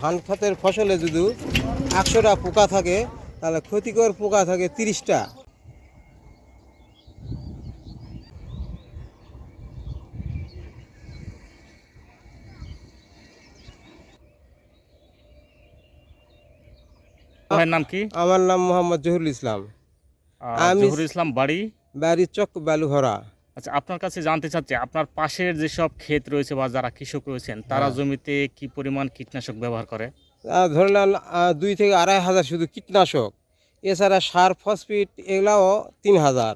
ধান খাতের ফসলে যদি একশোটা পোকা থাকে তাহলে ক্ষতিকর পোকা থাকে তিরিশটা। ভাইয়ের নাম কি? আমার নাম মোহাম্মদ জহুরুল ইসলাম। আমি- জহুরুল ইসলাম বাড়ি? বাড়ি চক বালুহরা আচ্ছা আপনার কাছে জানতে চাচ্ছি আপনার পাশের যেসব ক্ষেত রয়েছে বা যারা কৃষক রয়েছেন তারা হ্যাঁ। জমিতে কি পরিমাণ কীটনাশক ব্যবহার করে? ধরে নেন দুই থেকে আড়াই হাজার শুধু কীটনাশক। এছাড়া সার ফসফিট এগুলাও তিন হাজার।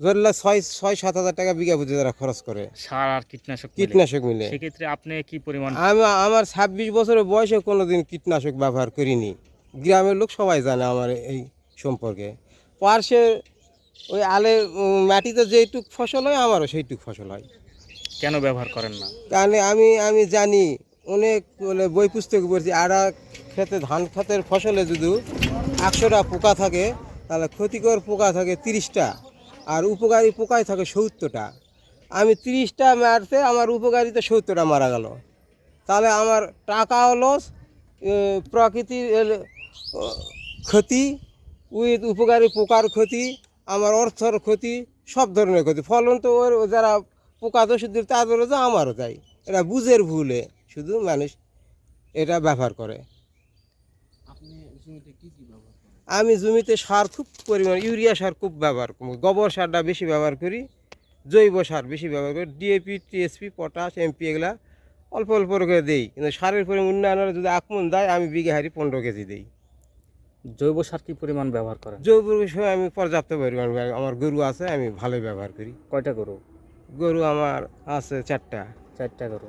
ধরলে ছয় ছয় সাত হাজার টাকা বিঘা বুঝে তারা খরচ করে। সার আর কীটনাশক কীটনাশক মিলে। সেক্ষেত্রে আপনি কি পরিমাণ আমি আমার ছাব্বিশ বছরের বয়সে কোনোদিন কীটনাশক ব্যবহার করিনি। গ্রামের লোক সবাই জানে আমার এই সম্পর্কে। পার্শ্বে ওই আলে মাটিতে যেইটুক ফসল হয় আমারও সেইটুক ফসল হয়। কেন ব্যবহার করেন না? কারণ আমি আমি জানি অনেক মানে বই পুস্তক পড়ছি আর খেতে ধান খাতের ফসলে যদি একশোটা পোকা থাকে তাহলে ক্ষতিকর পোকা থাকে তিরিশটা আর উপকারী পোকায় থাকে সত্তরটা। আমি তিরিশটা মারতে আমার উপকারিতা সত্তরটা মারা গেল। তাহলে আমার টাকাও লস প্রকৃতির ক্ষতি উইথ উপকারী পোকার ক্ষতি আমার অর্থর ক্ষতি সব ধরনের ক্ষতি। ফলন তো ওর যারা পোকা দোষ দিল তাদেরও যা আমারও তাই এটা বুঝের ভুলে শুধু মানুষ এটা ব্যবহার করে। আমি জমিতে সার খুব পরিমাণ ইউরিয়া সার খুব ব্যবহার করি। গোবর সারটা বেশি ব্যবহার করি জৈব সার বেশি ব্যবহার করি। ডিএপি টিএসপি পটাশ এমপি এগুলা অল্প অল্প করে দেই। কিন্তু সারের পরিমাণ উন্নয়নের যদি আকমন দেয় আমি বিঘে হারি পনেরো কেজি দিই। জৈব সার কি পরিমাণ ব্যবহার করেন? জৈব বিষয়ে আমি পর্যাপ্ত পরিমাণ আমার গরু আছে আমি ভালোই ব্যবহার করি। কয়টা গরু? গরু আমার আছে চারটা। চারটা গরু।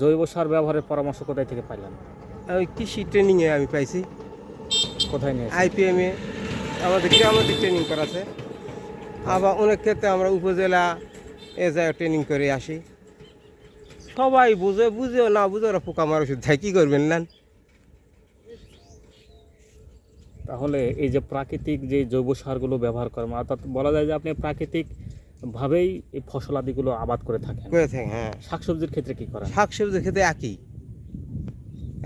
জৈব সার ব্যবহারের পরামর্শ কোথায় থেকে পাইলেন? ওই কৃষি ট্রেনিংয়ে আমি পাইছি। কোথায় নিয়ে আইপিএমে আমাদের আমাদের ট্রেনিং করাছে। আবার অনেক ক্ষেত্রে আমরা উপজেলা এ যায় ট্রেনিং করে আসি। সবাই বুঝে বুঝেও না বুঝে ওরা পোকা মার ওষুধ দেয় কী করবেন না তাহলে এই যে প্রাকৃতিক যে জৈব সারগুলো ব্যবহার করেন অর্থাৎ বলা যায় যে আপনি প্রাকৃতিক ভাবেই এই ফসলাদিগুলো আবাদ করে থাকেন। করে থাকি হ্যাঁ। শাকসবজির ক্ষেত্রে কি করেন? শাকসবজির ক্ষেত্রে একই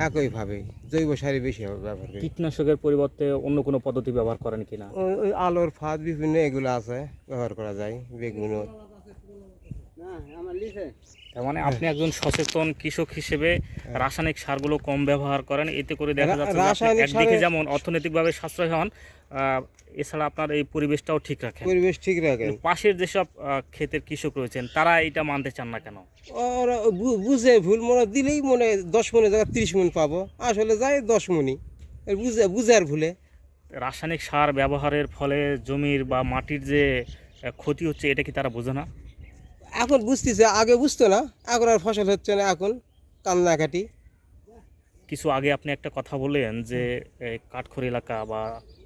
একইভাবে জৈব সারই বেশি ব্যবহার করি। কীটনাশকের পরিবর্তে অন্য কোনো পদ্ধতি ব্যবহার করেন কিনা? ওই ওই আলোর ফাঁদ বিভিন্ন এগুলো আছে ব্যবহার করা যায় বেগুন। তার মানে আপনি একজন সচেতন কৃষক হিসেবে রাসায়নিক সারগুলো কম ব্যবহার করেন এতে করে দেখা যাচ্ছে একদিকে যেমন অর্থনৈতিকভাবে সাশ্রয় হন এছাড়া আপনার এই পরিবেশটাও ঠিক রাখেন। পরিবেশ ঠিক কিন্তু পাশের যেসব ক্ষেতের কৃষক রয়েছেন তারা এটা মানতে চান না কেন? ওরা বুঝে ভুল মনে দিলেই মনে হয় দশ মনে জায়গা তিরিশ মন পাবো আসলে যায় দশ মনি বুঝে বুঝে আর ভুলে। রাসায়নিক সার ব্যবহারের ফলে জমির বা মাটির যে ক্ষতি হচ্ছে এটা কি তারা বোঝে না? এখন বুঝতেছে আগে বুঝতো না এখন আর ফসল হচ্ছে না এখন কান্নাকাটি। কিছু আগে আপনি একটা কথা বললেন যে কাঠখড় এলাকা বা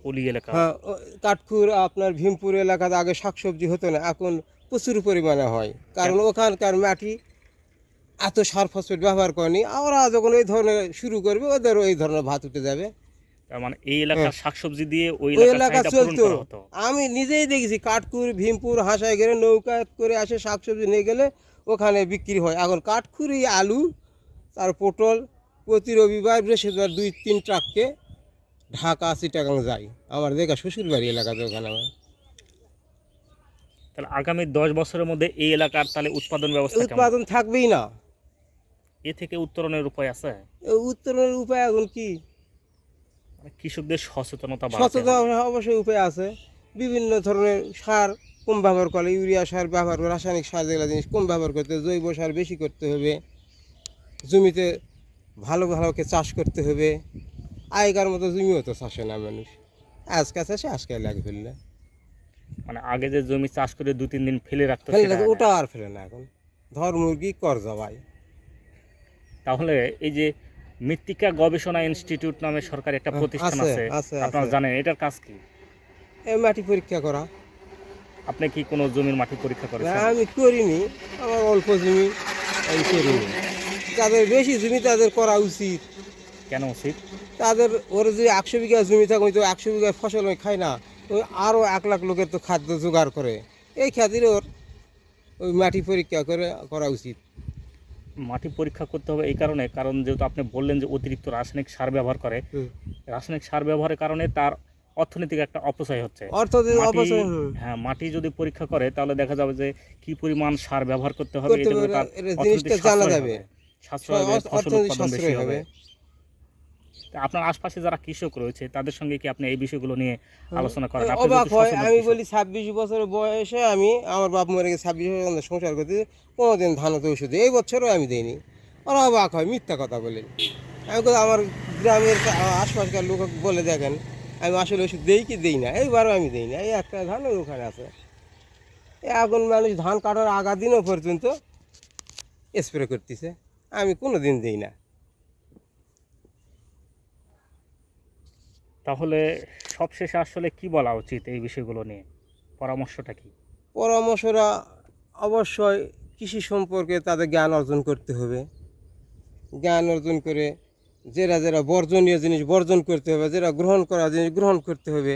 পলি এলাকা। হ্যাঁ কাঠপুর আপনার ভীমপুর এলাকাতে আগে শাকসবজি হতো না এখন প্রচুর পরিমাণে হয়। কারণ ওখানকার মাটি এত সার ফসফেট ব্যবহার করেনি ওরা যখন এই ধরনের শুরু করবে ওদের এই ধরনের ভাত উঠে যাবে। মানে এই এলাকার শাকসবজি দিয়ে ওই এলাকা চলতো। আমি নিজেই দেখেছি কাঠকুর ভীমপুর হাঁসায় গেলে নৌকা করে আসে শাকসবজি নিয়ে গেলে ওখানে বিক্রি হয়। এখন কাঠকুরি আলু তার পটল প্রতি রবিবার বৃহস্পতিবার দুই তিন ট্রাককে ঢাকা চিটাগাং যাই আমার দেখা শ্বশুর বাড়ি এলাকাতে ওখানে আমার তাহলে আগামী দশ বছরের মধ্যে এই এলাকার তাহলে উৎপাদন ব্যবস্থা উৎপাদন থাকবেই না। এ থেকে উত্তরণের উপায় আছে? উত্তরণের উপায় এখন কি? কৃষকদের সচেতনতা বাড়াতে সচেতন অবশ্যই উপায় আছে। বিভিন্ন ধরনের সার কম ব্যবহার করে ইউরিয়া সার ব্যবহার করে রাসায়নিক সার যেগুলো জিনিস কম ব্যবহার করতে জৈব সার বেশি করতে হবে। জমিতে ভালো ভালোকে চাষ করতে হবে। আগেকার মতো জমিও তো চাষে না মানুষ। আজকে চাষে আজকে লাগে ফেললে মানে আগে যে জমি চাষ করে দু তিন দিন ফেলে রাখতো ফেলে রাখে, ওটা আর ফেলে না এখন। ধর মুরগি কর জবাই। তাহলে এই যে মৃত্তিকা গবেষণা ইনস্টিটিউট নামে সরকারি একটা প্রতিষ্ঠান আছে, আপনারা জানেন এটার কাজ কি? এই মাটি পরীক্ষা করা। আপনি কি কোনো জমির মাটি পরীক্ষা করেছেন? আমি করিনি আমার অল্প জমি আমি করিনি। যাদের বেশি জমি তাদের করা উচিত। কেন উচিত? তাদের ওর যদি একশো বিঘা জমি থাকে ওই তো একশো বিঘা ফসল ওই খায় না ওই আরও এক লাখ লোকের তো খাদ্য জোগাড় করে। এই খাতিরে ওর ওই মাটি পরীক্ষা করে করা উচিত। মাটি পরীক্ষা করতে হবে এই কারণে কারণ যেহেতু আপনি বললেন যে অতিরিক্ত রাসায়নিক সার ব্যবহার করে রাসায়নিক সার ব্যবহারের কারণে তার অর্থনৈতিক একটা অপচয় হচ্ছে। হ্যাঁ মাটি যদি পরীক্ষা করে তাহলে দেখা যাবে যে কি পরিমাণ সার ব্যবহার করতে হবে তার অর্থনৈতিক সাশ্রয় হবে। সাশ্রয় হবে ফসল উৎপাদন বেশি হবে। আপনার আশপাশে যারা কৃষক রয়েছে তাদের সঙ্গে কি আপনি এই বিষয়গুলো নিয়ে আলোচনা করেন? অবাক হয় আমি বলি ছাব্বিশ বছর বয়সে আমি আমার বাপ মরে গেছে ছাব্বিশ বছর আমরা সংসার করতে কোনোদিন ধানত ওষুধ এই বছরও আমি দিইনি। ওরা অবাক হয় মিথ্যা কথা বলে। আমি আমার গ্রামের আশপাশকার লোক বলে দেখেন আমি আসলে ওষুধ দেই কি দেই না? এইবারও আমি দেই না এই একটা ধান ওখানে আছে। এই এখন মানুষ ধান কাটার আগা দিনও পর্যন্ত স্প্রে করতেছে আমি কোনো দিন দিই না। তাহলে সবশেষে আসলে কি বলা উচিত এই বিষয়গুলো নিয়ে? পরামর্শটা কি? পরামর্শরা অবশ্যই কৃষি সম্পর্কে তাদের জ্ঞান অর্জন করতে হবে। জ্ঞান অর্জন করে যেটা যেটা বর্জনীয় জিনিস বর্জন করতে হবে যেটা গ্রহণ করা জিনিস গ্রহণ করতে হবে।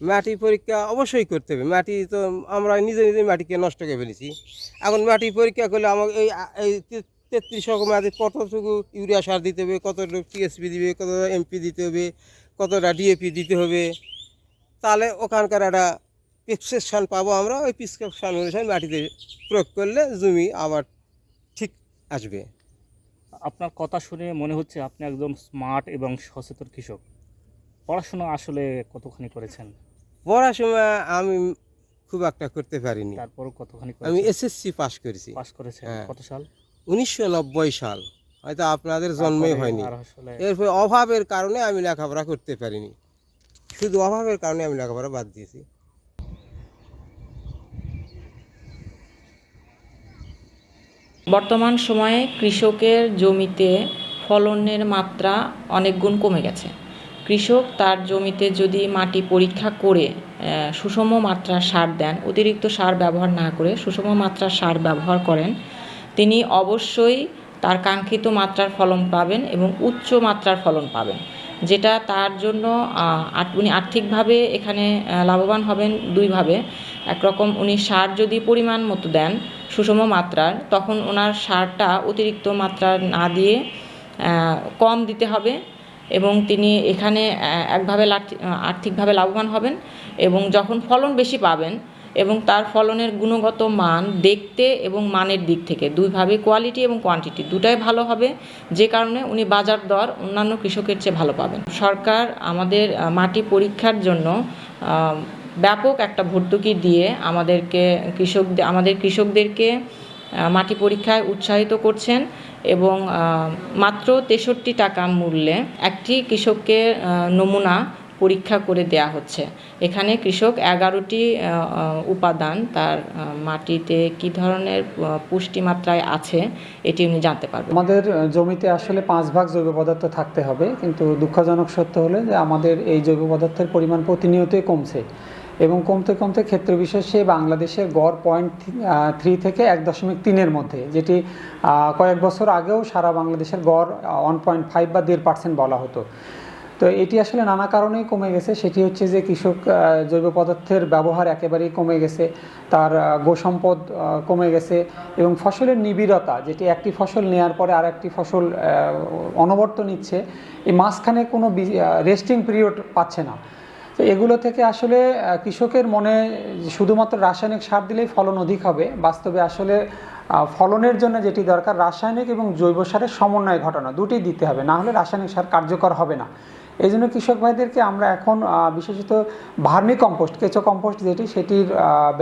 মাটি পরীক্ষা অবশ্যই করতে হবে। মাটি তো আমরা নিজে নিজে মাটিকে নষ্ট করে ফেলেছি। এখন মাটি পরীক্ষা করলে আমাকে এই তেত্রিশ রকম মাটি কতটুকু ইউরিয়া সার দিতে হবে কতটুকু টিএসপি দিবে কত এমপি দিতে হবে কতটা ডিএপি দিতে হবে। তাহলে ওখানকার একটা প্রেসক্রিপশান পাবো আমরা ওই প্রেসক্রিপশান অনুসারে মাটিতে প্রয়োগ করলে জমি আবার ঠিক আসবে। আপনার কথা শুনে মনে হচ্ছে আপনি একজন স্মার্ট এবং সচেতন কৃষক। পড়াশোনা আসলে কতখানি করেছেন? পড়াশোনা আমি খুব একটা করতে পারিনি। তারপরও কতখানি আমি এসএসসি পাস করেছি। পাস করেছেন। হ্যাঁ। কত সাল? উনিশশো নব্বই সাল। হয়তো আপনাদের জন্মই হয়নি। এরপর অভাবের কারণে আমি লেখাপড়া করতে পারিনি। শুধু অভাবের কারণে আমি লেখাপড়া বাদ দিয়েছি। বর্তমান সময়ে কৃষকের জমিতে ফলনের মাত্রা অনেক গুণ কমে গেছে। কৃষক তার জমিতে যদি মাটি পরীক্ষা করে আহ, সুষম মাত্রার সার দেন অতিরিক্ত সার ব্যবহার না করে সুষম মাত্রার সার ব্যবহার করেন তিনি অবশ্যই তার কাঙ্ক্ষিত মাত্রার ফলন পাবেন এবং উচ্চ মাত্রার ফলন পাবেন, যেটা তার জন্য উনি আর্থিকভাবে এখানে লাভবান হবেন দুইভাবে। একরকম উনি সার যদি পরিমাণ মতো দেন, সুষম মাত্রার, তখন ওনার সারটা অতিরিক্ত মাত্রা না দিয়ে কম দিতে হবে এবং তিনি এখানে একভাবে আর্থিকভাবে লাভবান হবেন এবং যখন ফলন বেশি পাবেন এবং তার ফলনের গুণগত মান দেখতে এবং মানের দিক থেকে। দুইভাবে কোয়ালিটি এবং কোয়ান্টিটি দুটাই ভালো হবে, যে কারণে উনি বাজার দর অন্যান্য কৃষকের চেয়ে ভালো পাবেন। সরকার আমাদের মাটি পরীক্ষার জন্য ব্যাপক একটা ভর্তুকি দিয়ে আমাদেরকে কৃষকদের আমাদের কৃষকদেরকে মাটি পরীক্ষায় উৎসাহিত করছেন এবং মাত্র তেষট্টি টাকা মূল্যে একটি কৃষককে নমুনা পরীক্ষা করে দেয়া হচ্ছে। এখানে কৃষক এগারোটি উপাদান তার মাটিতে কি ধরনের পুষ্টিমাত্রায় আছে এটি উনি জানতে পারবেন। আমাদের জমিতে আসলে পাঁচ ভাগ জৈব পদার্থ থাকতে হবে, কিন্তু দুঃখজনক সত্য হলো যে আমাদের এই জৈব পদার্থের পরিমাণ প্রতিনিয়তই কমছে এবং কমতে কমতে ক্ষেত্র বিশেষে বাংলাদেশের গড় পয়েন্ট থ্রি থেকে এক দশমিক তিনের মধ্যে, যেটি কয়েক বছর আগেও সারা বাংলাদেশের গড় ওয়ান পয়েন্ট ফাইভ বা দেড় পার্সেন্ট বলা হতো। তো এটি আসলে নানা কারণেই কমে গেছে। সেটি হচ্ছে যে কৃষক জৈব পদার্থের ব্যবহার একেবারেই কমে গেছে। তার গোসম্পদ কমে গেছে এবং ফসলের নিবিড়তা, যেটি একটি ফসল নেয়ার পরে আর একটি ফসল অনবর্ত নিচ্ছে, এই মাঝখানে কোনো রেস্টিং পিরিয়ড পাচ্ছে না। তো এগুলো থেকে আসলে কৃষকের মনে শুধুমাত্র রাসায়নিক সার দিলেই ফলন অধিক হবে। বাস্তবে আসলে ফলনের জন্য যেটি দরকার, রাসায়নিক এবং জৈব সারের সমন্বয় ঘটানো, দুটি দিতে হবে। না হলে রাসায়নিক সার কার্যকর হবে না। এই জন্য কৃষক ভাইদেরকে আমরা এখন বিশেষত ভার্মি কম্পোস্ট, কেঁচো কম্পোস্ট যেটি, সেটির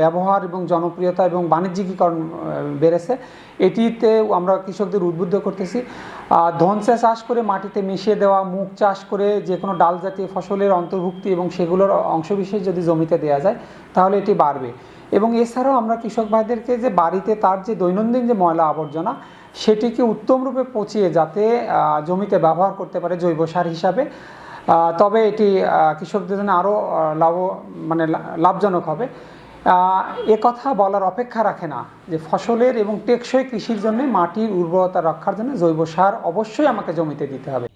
ব্যবহার এবং জনপ্রিয়তা এবং বাণিজ্যিকীকরণ বেড়েছে। এটিতে আমরা কৃষকদের উদ্বুদ্ধ করতেছি। ধনসা চাষ করে মাটিতে মিশিয়ে দেওয়া, মুগ চাষ করে যে কোনো ডাল জাতীয় ফসলের অন্তর্ভুক্তি এবং সেগুলোর অংশবিশেষ যদি জমিতে দেওয়া যায়, তাহলে এটি বাড়বে। এবং এছাড়াও আমরা কৃষক ভাইদেরকে যে বাড়িতে তার যে দৈনন্দিন যে ময়লা আবর্জনা, সেটিকে উত্তম রূপে পচিয়ে যাতে জমিতে ব্যবহার করতে পারে জৈব সার হিসাবে। তবে এটি কৃষকদের জন্য আরও লাভ মানে লাভজনক হবে। এ কথা বলার অপেক্ষা রাখে না যে ফসলের এবং টেকসই কৃষির জন্য মাটির উর্বরতা রক্ষার জন্য জৈব সার অবশ্যই আমাকে জমিতে দিতে হবে।